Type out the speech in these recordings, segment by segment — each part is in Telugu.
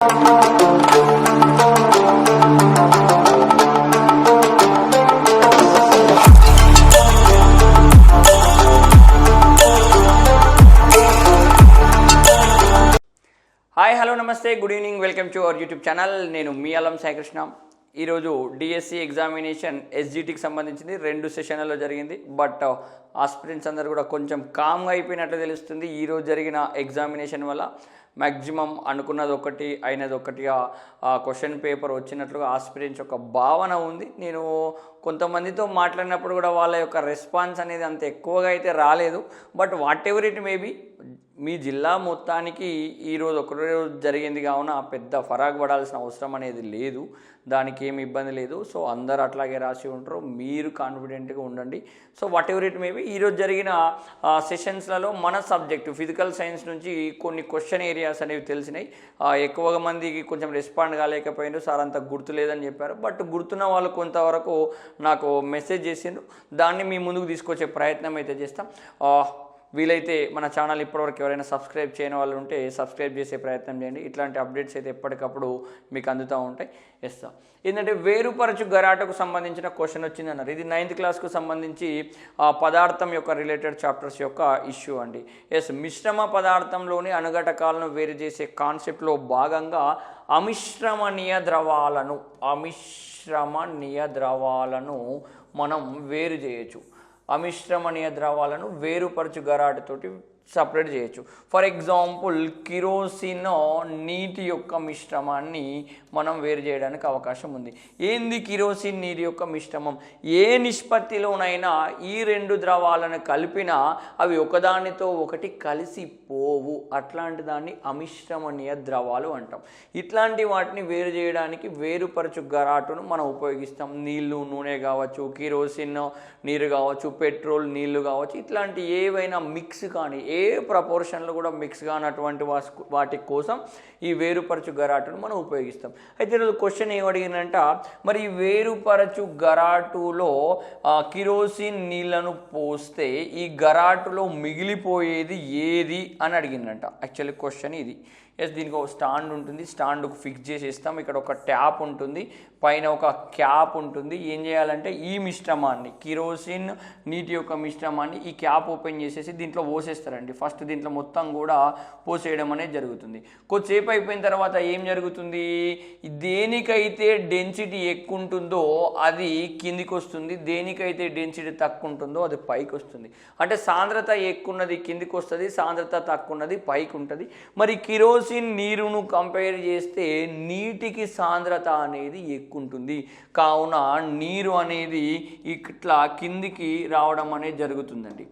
హాయ్ హలో నమస్తే good evening welcome to our YouTube channel. నేను మీ అల్లం సాయికృష్ణ. ఈరోజు డిఎస్సి ఎగ్జామినేషన్ ఎస్జిటికి సంబంధించింది రెండు సెషన్లలో జరిగింది. బట్ ఆస్పిరెంట్స్ uh, అందరూ కూడా కొంచెం కామ్గా అయిపోయినట్లు తెలుస్తుంది. ఈరోజు జరిగిన ఎగ్జామినేషన్ వల్ల మ్యాక్సిమం అనుకున్నది ఒకటి అయినది ఒకటిగా క్వశ్చన్ పేపర్ వచ్చినట్లుగా ఆస్పిరెంట్స్ ఒక భావన ఉంది. నేను కొంతమందితో మాట్లాడినప్పుడు కూడా వాళ్ళ యొక్క రెస్పాన్స్ అనేది అంత ఎక్కువగా అయితే రాలేదు. But whatever it may be మీ జిల్లా మొత్తానికి ఈరోజు ఒక రోజు జరిగింది కావున పెద్ద ఫరాగ్ పడాల్సిన అవసరం అనేది లేదు. దానికి ఏమి ఇబ్బంది లేదు. సో అందరు అట్లాగే రాసి ఉంటారు. మీరు కాన్ఫిడెంట్గా ఉండండి. So whatever it may be ఈరోజు జరిగిన సెషన్స్లలో మన సబ్జెక్టు ఫిజికల్ సైన్స్ నుంచి కొన్ని క్వశ్చన్ ఏరియాస్ అనేవి తెలిసినాయి. ఎక్కువగా మందికి కొంచెం రెస్పాండ్ కాలేకపోయిండు సార్ అంత గుర్తులేదని చెప్పారు. బట్ గుర్తున్న వాళ్ళు కొంతవరకు నాకు మెసేజ్ చేసిండ్రు. దాన్ని మీ ముందుకు తీసుకొచ్చే ప్రయత్నం అయితే చేస్తాం. వీలైతే మన ఛానల్ ఇప్పటివరకు ఎవరైనా సబ్స్క్రైబ్ చేయని వాళ్ళు ఉంటే సబ్స్క్రైబ్ చేసే ప్రయత్నం చేయండి. ఇట్లాంటి అప్డేట్స్ అయితే ఎప్పటికప్పుడు మీకు అందుతూ ఉంటాయి. ఇస్తాం ఏంటంటే వేరుపరచు గరాటకు సంబంధించిన క్వశ్చన్ వచ్చింది అన్నారు. ఇది నైన్త్ క్లాస్కు సంబంధించి ఆ పదార్థం యొక్క రిలేటెడ్ చాప్టర్స్ యొక్క ఇష్యూ అండి. ఎస్ మిశ్రమ పదార్థంలోని అనుఘటకాలను వేరు చేసే కాన్సెప్ట్లో భాగంగా అమిశ్రమణీయ ద్రవాలను అమిశ్రమణీయ ద్రవాలను మనం వేరు చేయొచ్చు. అమిశ్రమణీయ ద్రవాలను వేరుపరచు గరాటతోటి సపరేట్ చేయొచ్చు. ఫర్ ఎగ్జాంపుల్ కిరోసిన్ నీటి యొక్క మిశ్రమాన్ని మనం వేరు చేయడానికి అవకాశం ఉంది. ఏంది కిరోసిన్ నీటి యొక్క మిశ్రమం? ఏ నిష్పత్తిలోనైనా ఈ రెండు ద్రవాలను కలిపినా అవి ఒకదానితో ఒకటి కలిసి పోవు అట్లాంటి దాన్ని అమిశ్రమణీయ ద్రవాలు అంటాం. ఇట్లాంటి వాటిని వేరు చేయడానికి వేరుపరచు గరాటును మనం ఉపయోగిస్తాం. నీళ్ళు నూనె కావచ్చు కిరోసిన్ నీరు కావచ్చు పెట్రోల్ నీళ్ళు కావచ్చు ఇట్లాంటి ఏవైనా మిక్స్ కానీ ఏ ఏ ప్రపోర్షన్లు కూడా మిక్స్ కానటువంటి వాటి కోసం ఈ వేరుపరచు గరాటును మనం ఉపయోగిస్తాం. అయితే ఈరోజు క్వశ్చన్ ఏం అడిగిందంట మరి ఈ వేరుపరచు గరాటులో కిరోసిన్ నీళ్ళను పోస్తే ఈ గరాటులో మిగిలిపోయేది ఏది అని అడిగిందంట. యాక్చువల్లీ క్వశ్చన్ ఇది. ఎస్ దీనికి ఒక స్టాండ్ ఉంటుంది. స్టాండ్కు ఫిక్స్ చేసి ఇస్తాం ఇక్కడ ఒక ట్యాప్ ఉంటుంది. పైన ఒక క్యాప్ ఉంటుంది. ఏం చేయాలంటే ఈ మిశ్రమాన్ని కిరోసిన్ నీటి యొక్క మిశ్రమాన్ని ఈ క్యాప్ ఓపెన్ చేసేసి దీంట్లో పోసేస్తారండి. ఫస్ట్ దీంట్లో మొత్తం కూడా పోసేయడం అనేది జరుగుతుంది. కొద్దిసేపు అయిపోయిన తర్వాత ఏం జరుగుతుంది? దేనికైతే డెన్సిటీ ఎక్కువ ఉంటుందో అది కిందికి వస్తుంది. దేనికైతే డెన్సిటీ తక్కువ ఉంటుందో అది పైకి వస్తుంది. అంటే సాంద్రత ఎక్కువ ఉన్నది కిందికి వస్తుంది సాంద్రత తక్కువ ఉన్నది పైకి ఉంటుంది. మరి కిరోసిన్ నీరును కంపేర్ చేస్తే నీటికి సాంద్రత అనేది ఎక్కువ ఉంటుంది కావున నీరు అనేది ఇట్లా కిందికి రావడం అనేది జరుగుతుందండి.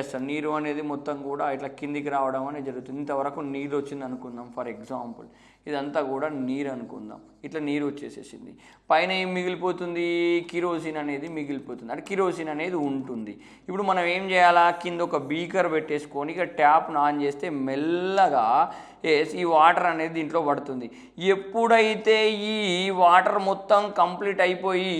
ఎస్ సార్ నీరు అనేది మొత్తం కూడా ఇట్లా కిందికి రావడం అనేది జరుగుతుంది. ఇంతవరకు నీరు వచ్చింది అనుకుందాం ఫర్ ఎగ్జాంపుల్ ఇదంతా కూడా నీరు అనుకుందాం. ఇట్లా నీరు వచ్చేసేసింది. పైన ఏం మిగిలిపోతుంది? కిరోసిన్ అనేది మిగిలిపోతుంది. అంటే కిరోసిన్ అనేది ఉంటుంది. ఇప్పుడు మనం ఏం చేయాలా? కింద ఒక బీకర్ పెట్టేసుకొని ఇక ట్యాప్ను ఆన్ చేస్తే మెల్లగా ఎస్ ఈ వాటర్ అనేది దీంట్లో పడుతుంది. ఎప్పుడైతే ఈ వాటర్ మొత్తం కంప్లీట్ అయిపోయి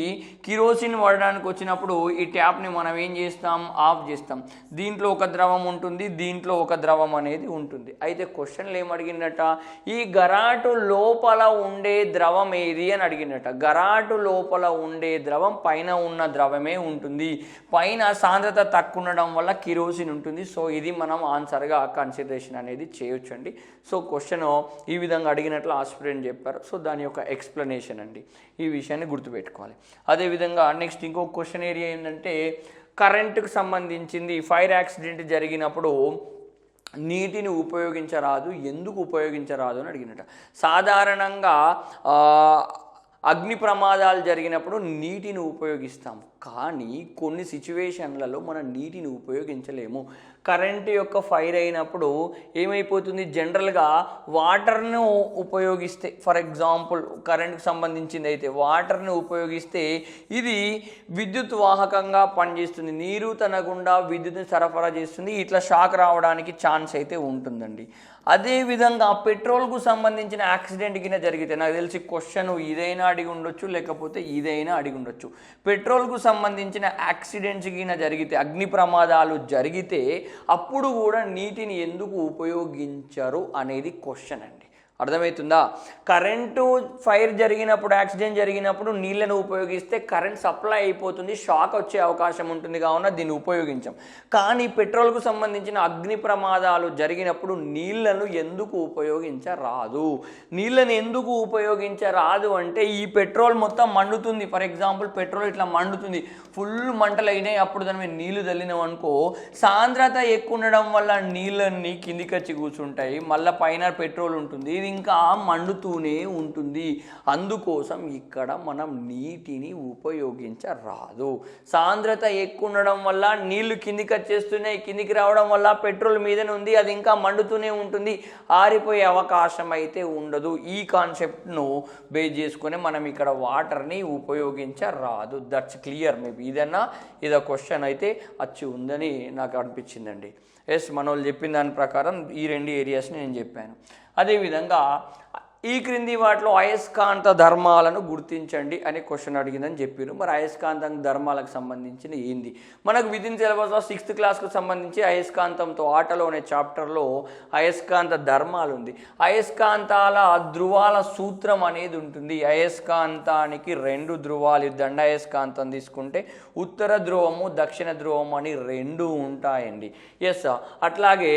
కిరోసిన్ పడడానికి వచ్చినప్పుడు ఈ ట్యాప్ని మనం ఏం చేస్తాం? ఆఫ్ చేస్తాం. దీంట్లో ఒక ద్రవం ఉంటుంది. దీంట్లో ఒక ద్రవం అనేది ఉంటుంది. అయితే క్వశ్చన్లు ఏం అడిగిందట? ఈ గరాటు లోపల ఉండే ద్రవం ఏది అని అడిగినట. గరాటు లోపల ఉండే ద్రవం పైన ఉన్న ద్రవమే ఉంటుంది. పైన సాంద్రత తక్కువ ఉండడం వల్ల కిరోసిన్ ఉంటుంది. సో ఇది మనం ఆన్సర్గా కన్సిడరేషన్ అనేది చేయొచ్చండి. సో క్వశ్చన్ ఈ విధంగా అడిగినట్లు ఆస్పిరెంట్ చెప్పారు. సో దాని యొక్క ఎక్స్ప్లెనేషన్ అండి. ఈ విషయాన్ని గుర్తుపెట్టుకోవాలి. అదేవిధంగా నెక్స్ట్ ఇంకో క్వశ్చన్ ఏరియా ఏంటంటే కరెంటుకు సంబంధించింది ఫైర్ యాక్సిడెంట్ జరిగినప్పుడు నీటిని ఉపయోగించరాదు ఎందుకు ఉపయోగించరాదు అని అడిగినట. సాధారణంగా అగ్ని ప్రమాదాలు జరిగినప్పుడు నీటిని ఉపయోగిస్తాం కానీ కొన్ని సిచ్యువేషన్లలో మనం నీటిని ఉపయోగించలేము. కరెంట్ యొక్క ఫైర్ అయినప్పుడు ఏమైపోతుంది? జనరల్గా వాటర్ను ఉపయోగిస్తే ఫర్ ఎగ్జాంపుల్ కరెంట్కి సంబంధించింది అయితే వాటర్ని ఉపయోగిస్తే ఇది విద్యుత్ వాహకంగా పనిచేస్తుంది. నీరు తన గుండా విద్యుత్ని సరఫరా చేస్తుంది. ఇట్లా షాక్ రావడానికి ఛాన్స్ అయితే ఉంటుందండి. అదేవిధంగా పెట్రోల్కు సంబంధించిన యాక్సిడెంట్ కింద జరిగితే నాకు తెలిసి క్వశ్చన్ ఇదైనా అడిగి ఉండొచ్చు లేకపోతే ఇదైనా అడిగి ఉండొచ్చు. పెట్రోల్కు సంబంధించిన యాక్సిడెంట్స్ కింద జరిగితే అగ్ని ప్రమాదాలు జరిగితే అప్పుడు కూడా నీటిని ఎందుకు ఉపయోగించరు అనేది క్వశ్చన్ అండి. అర్థమవుతుందా? కరెంటు ఫైర్ జరిగినప్పుడు యాక్సిడెంట్ జరిగినప్పుడు నీళ్ళను ఉపయోగిస్తే కరెంట్ సప్లై అయిపోతుంది షాక్ వచ్చే అవకాశం ఉంటుంది కావున దీన్ని ఉపయోగించాం. కానీ పెట్రోల్కు సంబంధించిన అగ్ని ప్రమాదాలు జరిగినప్పుడు నీళ్ళను ఎందుకు ఉపయోగించరాదు? నీళ్ళను ఎందుకు ఉపయోగించరాదు అంటే ఈ పెట్రోల్ మొత్తం మండుతుంది. ఫర్ ఎగ్జాంపుల్ పెట్రోల్ ఇట్లా మండుతుంది. ఫుల్ మంటలు అయినాయి అప్పుడు దాని మీద నీళ్ళు చల్లినాం అనుకో సాంద్రత ఎక్కువ ఉండడం వల్ల నీళ్ళన్నీ కిందికి వచ్చి కూర్చుంటాయి. మళ్ళీ పైన పెట్రోల్ ఉంటుంది. ఇది ఇంకా మండుతూనే ఉంటుంది. అందుకోసం ఇక్కడ మనం నీటిని ఉపయోగించరాదు. సాంద్రత ఎక్కువ ఉండడం వల్ల నీళ్ళు కిందికి వచ్చేస్తున్నాయి కిందికి రావడం వల్ల పెట్రోల్ మీదనే ఉంది అది ఇంకా మండుతూనే ఉంటుంది. ఆరిపోయే అవకాశం అయితే ఉండదు. ఈ కాన్సెప్ట్ను బేస్ చేసుకొని మనం ఇక్కడ వాటర్ని ఉపయోగించరాదు. That's clear maybe. ఇదన్నా? ఇదో క్వశ్చన్ అయితే వచ్చి ఉందని నాకు అనిపించిందండి. ఎస్ మనోళ్ళు చెప్పిన దాని ప్రకారం ఈ రెండు ఏరియాస్ని నేను చెప్పాను. అదేవిధంగా ఈ క్రింది వాటిలో అయస్కాంత ధర్మాలను గుర్తించండి అనే క్వశ్చన్ అడిగిందని చెప్పారు. మరి అయస్కాంత ధర్మాలకు సంబంధించిన ఏంది? మనకు విదిన్ సిలబస్లో సిక్స్త్ క్లాస్కు సంబంధించి అయస్కాంతంతో ఆటలో అనే చాప్టర్లో అయస్కాంత ధర్మాలు ఉంది అయస్కాంతాల ధ్రువాల సూత్రం అనేది ఉంటుంది. అయస్కాంతానికి రెండు ధ్రువాలు దండ అయస్కాంతం తీసుకుంటే ఉత్తర ధ్రువము దక్షిణ ధ్రువం అని రెండు ఉంటాయండి. ఎస్ అట్లాగే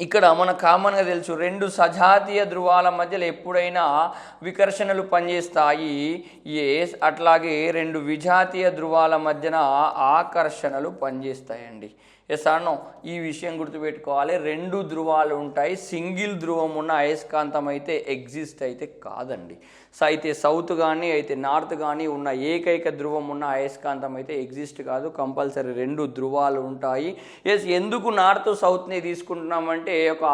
ఇక్కడ మన కామన్గా తెలుసు రెండు సజాతీయ ధృవాల మధ్యలో ఎప్పుడైనా వికర్షణలు పనిచేస్తాయి? ఏ అట్లాగే రెండు విజాతీయ ధృవాల మధ్యన ఆకర్షణలు పనిచేస్తాయండి. ఎస్ అన్నో ఈ విషయం గుర్తుపెట్టుకోవాలి. రెండు ధృవాలు ఉంటాయి. సింగిల్ ధృవం ఉన్న అయస్కాంతం అయితే ఎగ్జిస్ట్ అయితే కాదండి. అయితే సౌత్ కానీ అయితే నార్త్ కానీ ఉన్న ఏకైక ధృవం ఉన్న అయస్కాంతం అయితే ఎగ్జిస్ట్ కాదు. కంపల్సరీ రెండు ధృవాలు ఉంటాయి. ఎస్ ఎందుకు నార్త్ సౌత్ని తీసుకుంటున్నామంటే ఒక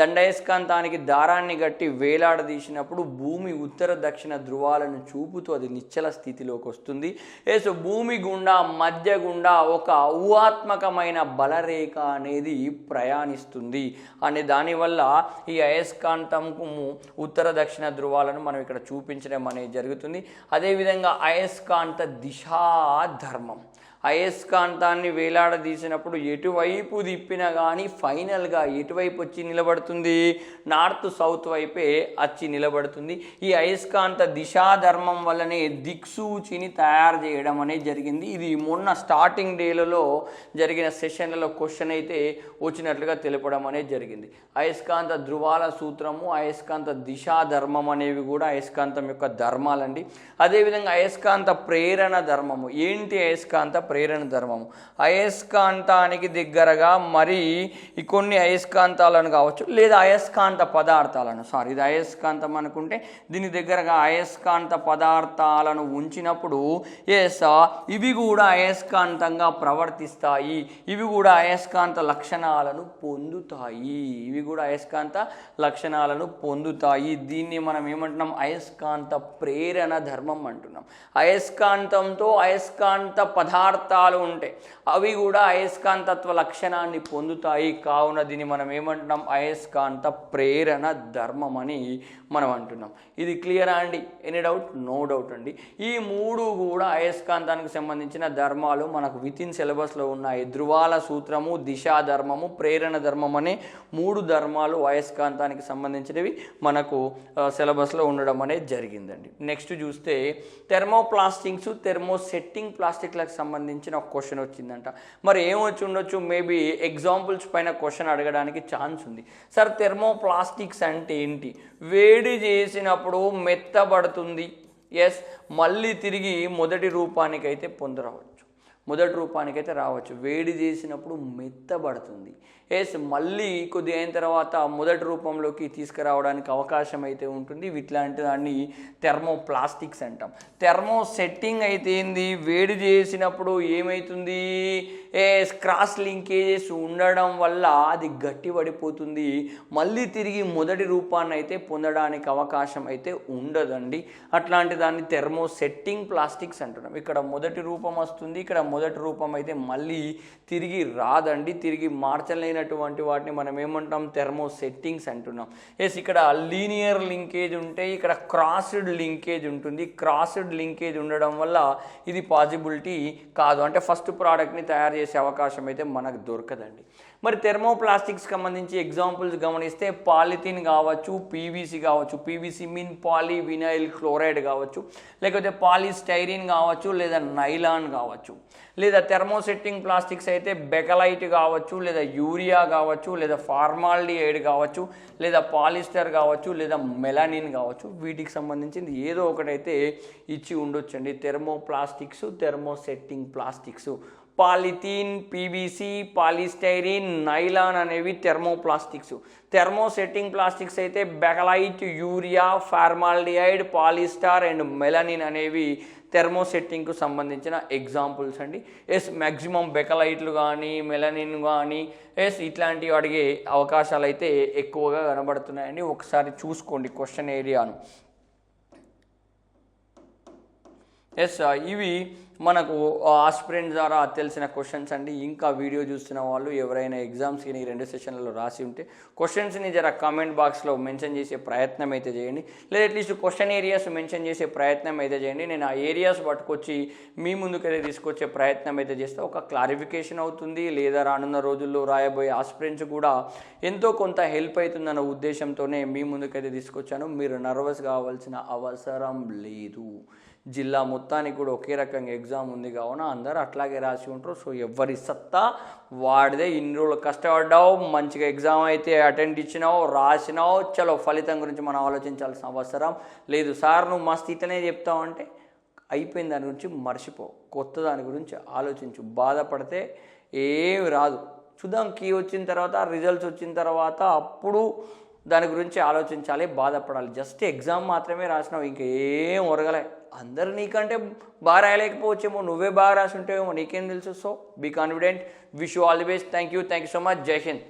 దండయస్కాంతానికి దారాన్ని గట్టి వేలాడదీసినప్పుడు భూమి ఉత్తర దక్షిణ ధృవాలను చూపుతూ అది నిశ్చల స్థితిలోకి వస్తుంది. ఎస్ భూమి గుండా మధ్య గుండా ఒక ఊహాత్మకమైన బలరేఖ అనేది ప్రయాణిస్తుంది. అనే దానివల్ల ఈ అయస్కాంతంకు ఉత్తర దక్షిణ ధృవాలను మనం ఇక్కడ చూపించడం అనేది జరుగుతుంది. అదేవిధంగా అయస్కాంత దిశా ధర్మం. అయస్కాంతాన్ని వేలాడదీసినప్పుడు ఎటువైపు దిప్పినా కానీ ఫైనల్గా ఎటువైపు వచ్చి నిలబడుతుంది? నార్త్ సౌత్ వైపే వచ్చి నిలబడుతుంది. ఈ అయస్కాంత దిశాధర్మం వల్లనే దిక్సూచిని తయారు చేయడం అనేది జరిగింది. ఇది మొన్న స్టార్టింగ్ డేలలో జరిగిన సెషన్లలో క్వశ్చన్ అయితే వచ్చినట్లుగా తెలపడం అనేది జరిగింది. అయస్కాంత ధృవాల సూత్రము అయస్కాంత దిశాధర్మం అనేవి కూడా అయస్కాంతం యొక్క ధర్మాలండి. అదేవిధంగా అయస్కాంత ప్రేరణ ధర్మము. ఏంటి అయస్కాంత ప్రేరణ ధర్మము అయస్కాంతానికి దగ్గరగా మరి కొన్ని అయస్కాంతాలను కావచ్చు లేదా అయస్కాంత పదార్థాలను సారీ ఇది అయస్కాంతం అనుకుంటే దీని దగ్గరగా అయస్కాంత పదార్థాలను ఉంచినప్పుడు ఎస్ ఇవి కూడా అయస్కాంతంగా ప్రవర్తిస్తాయి. ఇవి కూడా అయస్కాంత లక్షణాలను పొందుతాయి. ఇవి కూడా అయస్కాంత లక్షణాలను పొందుతాయి. దీన్ని మనం ఏమంటున్నాం? అయస్కాంత ప్రేరణ ధర్మం అంటున్నాం. అయస్కాంతంతో అయస్కాంత పదార్థాలు ఉంటాయి అవి కూడా అయస్కాంతత్వ లక్షణాన్ని పొందుతాయి. కావున దీన్ని మనం ఏమంటున్నాం? అయస్కాంత ప్రేరణ ధర్మం అని మనం అంటున్నాం. ఇది క్లియరా అండి? ఎనీ డౌట్ నో డౌట్ అండి. ఈ మూడు కూడా అయస్కాంతానికి సంబంధించిన ధర్మాలు మనకు విత్ ఇన్ సిలబస్లో ఉన్నాయి. ధృవాల సూత్రము దిశా ధర్మము ప్రేరణ ధర్మం అనే మూడు ధర్మాలు అయస్కాంతానికి సంబంధించినవి మనకు సిలబస్లో ఉండడం అనేది జరిగిందండి. నెక్స్ట్ చూస్తే థెర్మోప్లాస్టిక్స్ థెర్మోసెట్టింగ్ ప్లాస్టిక్లకు సంబంధించిన ఒక క్వశ్చన్ వచ్చిందంట. మరి ఏమొచ్చి ఉండొచ్చు? మేబీ ఎగ్జాంపుల్స్ పైన క్వశ్చన్ అడగడానికి ఛాన్స్ ఉంది. సార్ థెర్మోప్లాస్టిక్స్ అంటే ఏంటి? వేడి చేసినప్పుడు మెత్తబడుతుంది. ఎస్ మళ్ళీ తిరిగి మొదటి రూపానికైతే పొందరావచ్చు మొదటి రూపానికైతే రావచ్చు. వేడి చేసినప్పుడు మెత్తబడుతుంది. ఎస్ మళ్ళీ కొద్ది అయిన తర్వాత మొదటి రూపంలోకి తీసుకురావడానికి అవకాశం అయితే ఉంటుంది. ఇట్లాంటి దాన్ని థెర్మోప్లాస్టిక్స్ అంటాం. థెర్మో సెట్టింగ్ అయితే ఏంది? వేడి చేసినప్పుడు ఏమవుతుంది క్రాస్ లింకేజెస్ ఉండడం వల్ల అది గట్టి పడిపోతుంది మళ్ళీ తిరిగి మొదటి రూపాన్ని అయితే పొందడానికి అవకాశం అయితే ఉండదండి. అట్లాంటి దాన్ని థెర్మో సెట్టింగ్ ప్లాస్టిక్స్ అంటున్నాం. ఇక్కడ మొదటి రూపం వస్తుంది ఇక్కడ మొదటి రూపం అయితే మళ్ళీ తిరిగి రాదండి. తిరిగి మార్చలేనటువంటి వాటిని మనం ఏమంటాం? థెర్మో సెట్టింగ్స్ అంటున్నాం. ఎస్ ఇక్కడ లీనియర్ లింకేజ్ ఉంటే ఇక్కడ క్రాస్డ్ లింకేజ్ ఉంటుంది. క్రాస్డ్ లింకేజ్ ఉండడం వల్ల ఇది పాసిబిలిటీ కాదు. అంటే ఫస్ట్ ప్రోడక్ట్ని తయారు చేసే అవకాశం అయితే మనకు దొరకదండి. మరి థెర్మోప్లాస్టిక్స్ సంబంధించి ఎగ్జాంపుల్స్ గమనిస్తే పాలిథిన్ కావచ్చు పీవీసీ కావచ్చు PVC mean poly vinyl chloride కావచ్చు లేకపోతే పాలిస్టైరిన్ కావచ్చు లేదా నైలాన్ కావచ్చు లేదా థెర్మోసెట్టింగ్ ప్లాస్టిక్స్ అయితే బెకలైట్ కావచ్చు లేదా యూరియా కావచ్చు లేదా ఫార్మాల్డిహైడ్ కావచ్చు లేదా పాలిస్టర్ కావచ్చు లేదా మెలానిన్ కావచ్చు వీటికి సంబంధించింది ఏదో ఒకటైతే ఇచ్చి ఉండొచ్చండి. Thermoplastics thermosetting plastics polythene PVC polystyrene nylon అనేవి థెర్మోప్లాస్టిక్స్. థెర్మోసెట్టింగ్ ప్లాస్టిక్స్ అయితే bakelite urea formaldehyde polyester and melanin అనేవి థెర్మోసెట్టింగ్కు సంబంధించిన ఎగ్జాంపుల్స్ అండి. ఎస్ మ్యాక్సిమం బెకలైట్లు కానీ మెలనిన్ కానీ ఎస్ ఇట్లాంటివి అడిగే అవకాశాలు అయితే ఎక్కువగా కనబడుతున్నాయండి. ఒకసారి చూసుకోండి క్వశ్చన్ ఏరియాను. ఎస్ ఇవి మనకు ఆస్పిరెంట్ ద్వారా తెలిసిన క్వశ్చన్స్ అండి. ఇంకా వీడియో చూస్తున్న వాళ్ళు ఎవరైనా ఎగ్జామ్స్కి ఈ రెండు సెషన్లలో రాసి ఉంటే క్వశ్చన్స్ని జర కామెంట్ బాక్స్లో మెన్షన్ చేసే ప్రయత్నం అయితే చేయండి. లేదా అట్లీస్ట్ క్వశ్చన్ ఏరియాస్ మెన్షన్ చేసే ప్రయత్నం అయితే చేయండి. నేను ఆ ఏరియాస్ పట్టుకొచ్చి మీ ముందుకైతే తీసుకొచ్చే ప్రయత్నం అయితే చేస్తే. ఒక క్లారిఫికేషన్ అవుతుంది. లేదా రానున్న రోజుల్లో రాయబోయే ఆస్పిరెంట్స్ కూడా ఎంతో కొంత హెల్ప్ అవుతుందన్న ఉద్దేశంతోనే మీ ముందుకైతే తీసుకొచ్చాను. మీరు నర్వస్ కావాల్సిన అవసరం లేదు. జిల్లా మొత్తానికి కూడా ఒకే రకంగా ఎగ్జామ్ ఉంది కావున అందరూ అట్లాగే రాసి ఉంటారు. సో ఎవరి సత్తా వాడిదే. ఇన్ని రోజులు కష్టపడ్డావు మంచిగా ఎగ్జామ్ అయితే అటెండ్ ఇచ్చినావు రాసినావు. చలో ఫలితం గురించి మనం ఆలోచించాల్సిన అవసరం లేదు. సార్ నువ్వు మస్తు ఇతనే చెప్తావు అంటే అయిపోయిన దాని గురించి మర్చిపో. కొత్త దాని గురించి ఆలోచించు. బాధపడితే ఏమి రాదు. చూద్దాం కీ వచ్చిన తర్వాత రిజల్ట్స్ వచ్చిన తర్వాత అప్పుడు దాని గురించి ఆలోచించాలి బాధపడాలి. జస్ట్ ఎగ్జామ్ మాత్రమే రాసినావు ఇంకా ఏం ఒరగలే. అందరు నీకంటే బాగా రాయలేకపోవచ్చేమో నువ్వే బాగా రాసి ఉంటావేమో నీకేం తెలుసు? So be confident wish you all the best thank you thank you so much జై హింద్